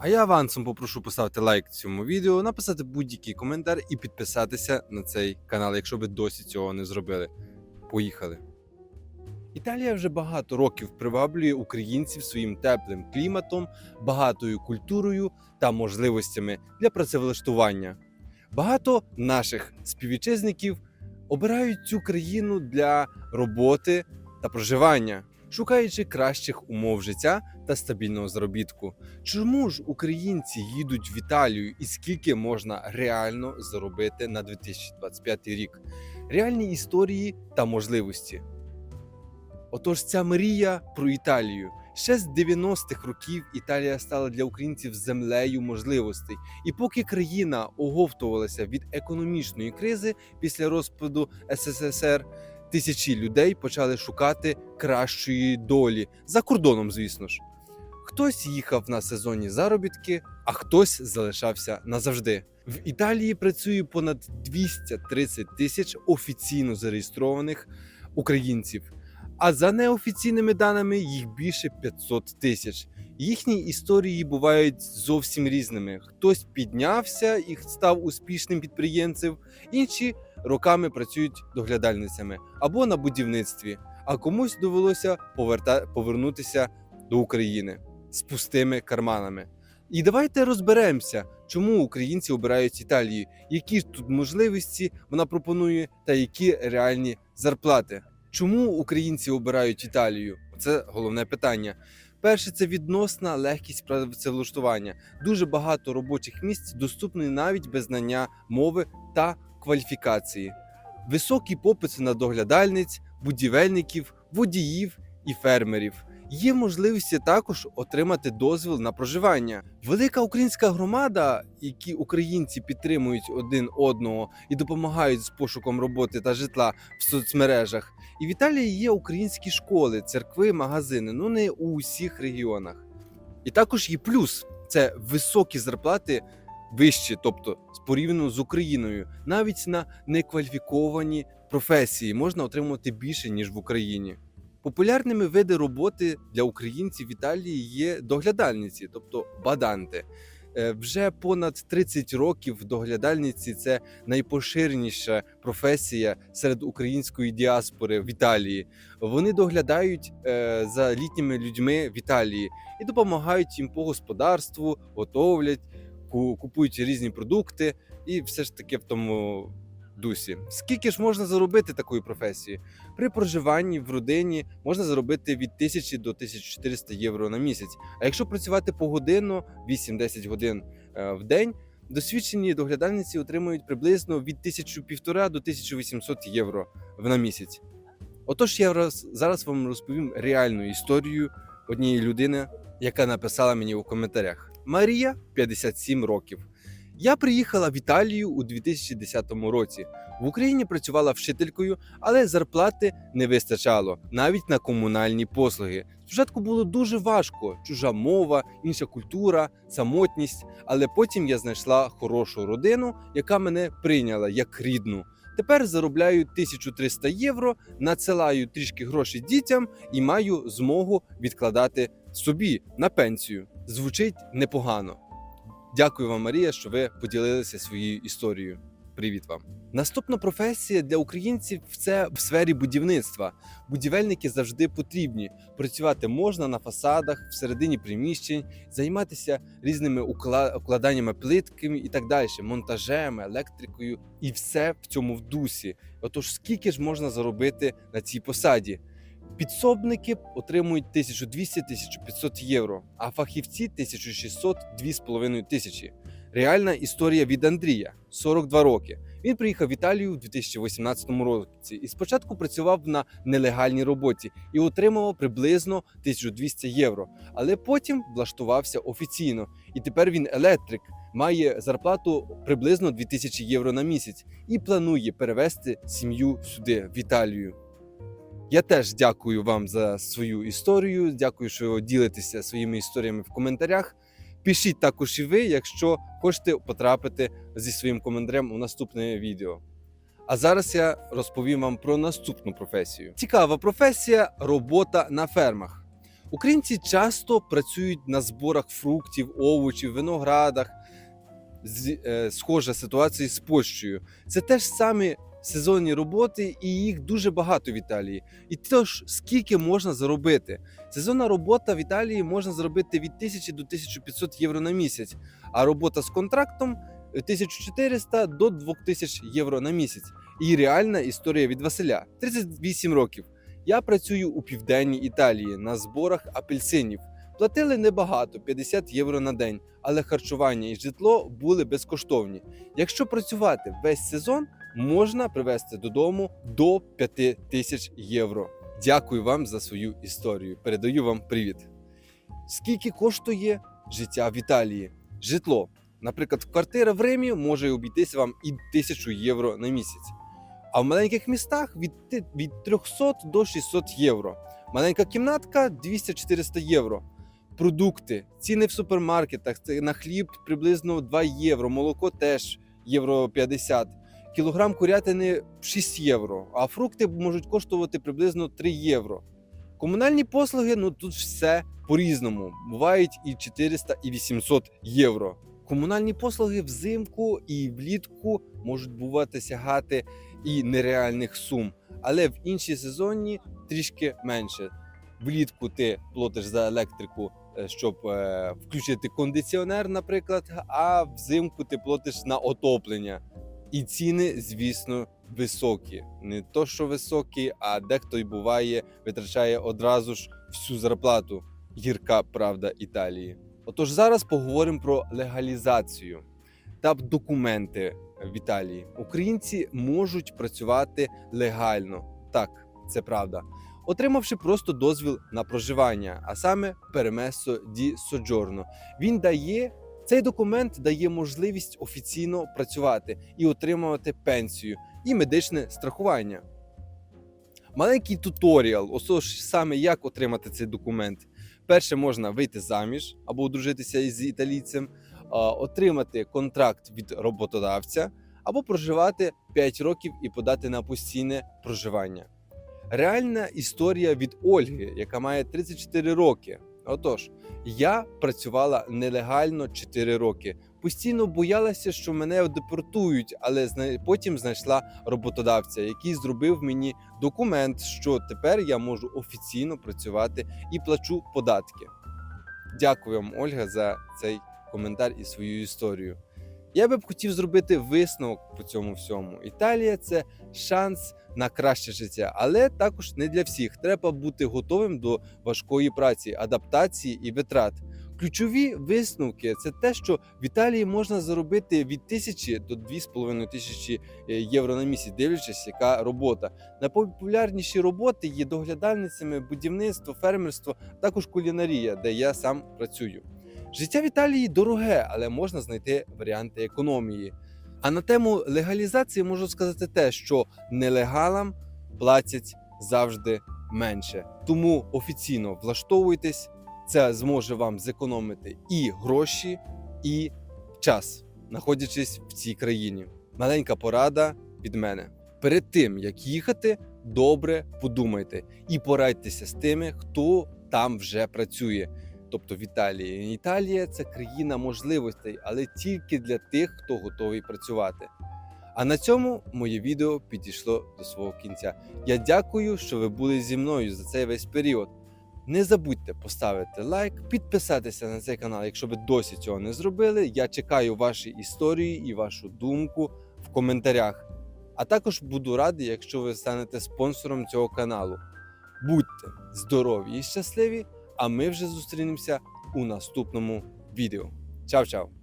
А я авансом попрошу поставити лайк цьому відео, написати будь-який коментар і підписатися на цей канал, якщо ви досі цього не зробили. Поїхали! Італія вже багато років приваблює українців своїм теплим кліматом, багатою культурою та можливостями для працевлаштування. Багато наших співвітчизників обирають цю країну для роботи та проживання, шукаючи кращих умов життя та стабільного заробітку. Чому ж українці їдуть в Італію і скільки можна реально заробити на 2025 рік? Реальні історії та можливості. Отож, ця мрія про Італію. Ще з 90-х років Італія стала для українців землею можливостей. І поки країна оговтувалася від економічної кризи після розпаду СССР, тисячі людей почали шукати кращої долі за кордоном, звісно ж. Хтось їхав на сезонні заробітки, а хтось залишався назавжди. В Італії працює понад 230 тисяч офіційно зареєстрованих українців. А за неофіційними даними їх більше 500 тисяч. Їхні історії бувають зовсім різними. Хтось піднявся і став успішним підприємцем, інші роками працюють доглядальницями або на будівництві, а комусь довелося поверта... повернутися до України з пустими карманами. І давайте розберемося, чому українці обирають Італію, які ж тут можливості вона пропонує, та які реальні зарплати. Чому українці обирають Італію? Це головне питання. Перше, це відносна легкість працевлаштування. Дуже багато робочих місць доступні навіть без знання мови та кваліфікації. Високий попит на доглядальниць, будівельників, водіїв і фермерів. Є можливості також отримати дозвіл на проживання. Велика українська громада, які українці підтримують один одного і допомагають з пошуком роботи та житла в соцмережах. І в Італії є українські школи, церкви, магазини, ну не у усіх регіонах. І також є плюс це високі зарплати вищі, тобто порівняно з Україною, навіть на некваліфіковані професії можна отримувати більше ніж в Україні. Популярними види роботи для українців в Італії є доглядальниці, тобто баданти. Е, Вже понад 30 років доглядальниці це найпоширеніша професія серед української діаспори в Італії. Вони доглядають е, за літніми людьми в Італії і допомагають їм по господарству, готовлять, купують різні продукти, і все ж таки в тому дусі. Скільки ж можна заробити такою професією? При проживанні в родині можна заробити від 1000 до 1400 євро на місяць. А якщо працювати погодинно 8-10 годин е, в день, досвідчені доглядальниці отримують приблизно від 1500 до 1800 євро на місяць. Отож, я зараз вам розповім реальну історію однієї людини, яка написала мені у коментарях. Марія 57 років. Я приїхала в Італію у 2010 році. В Україні працювала вчителькою, але зарплати не вистачало навіть на комунальні послуги. Спочатку було дуже важко: чужа мова, інша культура, самотність. Але потім я знайшла хорошу родину, яка мене прийняла як рідну. Тепер заробляю 1300 євро, надсилаю трішки грошей дітям і маю змогу відкладати собі на пенсію. Звучить непогано. Дякую вам, Марія, що ви поділилися своєю історією. Привіт вам. Наступна професія для українців це в сфері будівництва. Будівельники завжди потрібні. Працювати можна на фасадах, всередині приміщень, займатися різними укладаннями плитками і так далі, монтажем, електрикою, і все в цьому в дусі. Отож, скільки ж можна заробити на цій посаді? Підсобники отримують 1200-1500 євро, а фахівці 1600-2500 тисячі. Реальна історія від Андрія 42 роки. Він приїхав в Італію у 2018 році і спочатку працював на нелегальній роботі і отримував приблизно 1200 євро. Але потім влаштувався офіційно, і тепер він електрик, має зарплату приблизно 2000 євро на місяць і планує перевести сім'ю сюди, в Італію. Я теж дякую вам за свою історію. Дякую, що ділитеся своїми історіями в коментарях. Пишіть також і ви, якщо хочете потрапити зі своїм коментарем у наступне відео. А зараз я розповім вам про наступну професію. Цікава професія робота на фермах. Українці часто працюють на зборах фруктів, овочів, виноградах. Е, Схожа ситуація з Польщею. Це теж самі сезонні роботи, і їх дуже багато в Італії. І тож, скільки можна заробити? Сезонна робота в Італії можна заробити від 1000 до 1500 євро на місяць, а робота з контрактом 1400 до 2000 євро на місяць. І реальна історія від Василя 38 років. Я працюю у південній Італії на зборах апельсинів. Платили небагато 50 євро на день, але харчування і житло були безкоштовні. Якщо працювати весь сезон, можна привезти додому до 5 тисяч євро. Дякую вам за свою історію. Передаю вам привіт. Скільки коштує життя в Італії? Житло. Наприклад, квартира в Римі може обійтися вам і 1000 євро на місяць. А в маленьких містах від, від 300 до 600 євро. Маленька кімнатка 200-400 євро. Продукти, ціни в супермаркетах це на хліб приблизно 2 євро, молоко теж євро 50, кілограм курятини 6 євро, а фрукти можуть коштувати приблизно 3 євро. Комунальні послуги, ну тут все по-різному. Бувають і 400, і 800 євро. Комунальні послуги взимку і влітку можуть бувати сягати і нереальних сум, але в інші сезонні трішки менше. Влітку ти платиш за електрику, е, щоб е, включити кондиціонер, наприклад, а взимку ти платиш на отоплення. І ціни, звісно, високі. Не то, що високі, а дехто й буває, витрачає одразу ж всю зарплату. Гірка правда Італії. Отож, зараз поговоримо про легалізацію та документи в Італії. Українці можуть працювати легально. Так, це правда. Отримавши просто дозвіл на проживання, а саме перемесо ді соджорно. Він дає цей документ дає можливість офіційно працювати і отримувати пенсію і медичне страхування. Маленький туторіал, ось саме як отримати цей документ. Перше можна вийти заміж або одружитися із італійцем, отримати контракт від роботодавця або проживати 5 років і подати на постійне проживання. Реальна історія від Ольги, яка має 34 роки. Отож, я працювала нелегально 4 роки. Постійно боялася, що мене депортують, але потім знайшла роботодавця, який зробив мені документ, що тепер я можу офіційно працювати і плачу податки. Дякую вам, Ольга, за цей коментар і свою історію. Я би б хотів зробити висновок по цьому всьому. Італія це шанс на краще життя, але також не для всіх. Треба бути готовим до важкої праці, адаптації і витрат. Ключові висновки це те, що в Італії можна заробити від тисячі до 2,5 тисячі е, євро на місяць, дивлячись, яка робота. Найпопулярніші роботи є доглядальницями, будівництво, фермерство, також кулінарія, де я сам працюю. Життя в Італії дороге, але можна знайти варіанти економії. А на тему легалізації можу сказати те, що нелегалам платять завжди менше. Тому офіційно влаштовуйтесь, це зможе вам зекономити і гроші, і час, знаходячись в цій країні. Маленька порада від мене. Перед тим як їхати, добре подумайте і порадьтеся з тими, хто там вже працює. Тобто в Італії. Італія це країна можливостей, але тільки для тих, хто готовий працювати. А на цьому моє відео підійшло до свого кінця. Я дякую, що ви були зі мною за цей весь період. Не забудьте поставити лайк, підписатися на цей канал, якщо ви досі цього не зробили. Я чекаю ваші історії і вашу думку в коментарях. А також буду радий, якщо ви станете спонсором цього каналу. Будьте здорові і щасливі! А ми вже зустрінемося у наступному відео. Чао-чао!